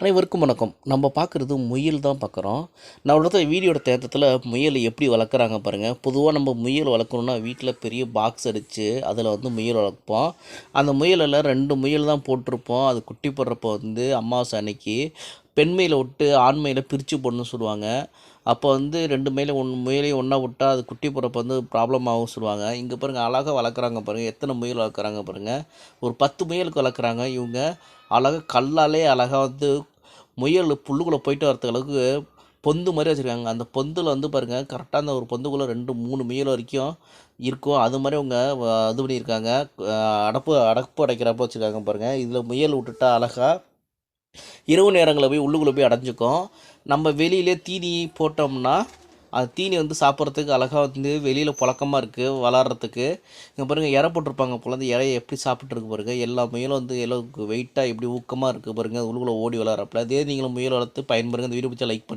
அனைவருக்கும் வணக்கம். நம்ம பார்க்குறது முயல் தான் பார்க்குறோம். நான் இடத்துல வீடியோட தேட்டத்தில் முயல் எப்படி வளர்க்குறாங்க பாருங்கள் பொதுவாக நம்ம முயல் வளர்க்கணுன்னா வீட்டில் பெரிய பாக்ஸ் அடித்து அதில் வந்து முயல் வளர்ப்போம். அந்த முயலில் ரெண்டு முயல் தான் போட்டிருப்போம். அது குட்டி போடுறப்போ வந்து அமாவாசை அன்னைக்கு பெண் மயிலை விட்டு ஆண் மயிலை பிரித்து போடணும்னு சொல்லுவாங்க. அப்போ வந்து ரெண்டு மயிலை ஒன் முயலையும் ஒன்றா விட்டால் அது குட்டி போகிறப்ப வந்து ப்ராப்ளம் ஆகும் சொல்லுவாங்க. இங்கே பாருங்கள் அழகாக வளர்க்குறாங்க பாருங்கள் எத்தனை முயல் வளர்க்குறாங்க பாருங்கள் ஒரு பத்து முயலுக்கு வளர்க்குறாங்க இவங்க. அழகாக கல்லாலே அழகாக வந்து முயல் புல்லுக்குள்ளே போயிட்டு வரதுக்கு அளவுக்கு பொந்து மாதிரி வச்சுருக்காங்க. அந்த பொந்தில் வந்து பாருங்கள் கரெக்டாக அந்த ஒரு பொந்துக்குள்ளே ரெண்டு மூணு முயல் வரைக்கும் இருக்கும் அது மாதிரி அவங்க இது பண்ணியிருக்காங்க. அடப்பு அடப்பு அடைக்கிறப்ப வச்சுருக்காங்க பாருங்கள் இதில் முயல் விட்டுட்டா அழகாக இரவு நேரங்களில் போய் உள்ளுக்குள்ளே போய் அடைஞ்சிக்கும். நம்ம வெளியிலே தீனி போட்டோம்னா அது தீனி வந்து சாப்பிட்றதுக்கு அழகாக வந்து வெளியில் புழக்கமாக இருக்குது வளர்கிறதுக்கு இங்கே பாருங்கள் இற போட்டிருப்பாங்க போல அந்த இறையை எப்படி சாப்பிட்ருக்கு பாருங்கள் எல்லா முயலும் வந்து எல்லோருக்கு வெயிட்டாக எப்படி ஊக்கமாக இருக்குது பாருங்கள் அது உள்ளுக்குள்ளே ஓடி விளாட்றப்பல அதே நீங்களும் முயல் வளர்த்து பயன்பெறுங்க. இந்த வீடியோ பிடிச்சா லைக் பண்ணி.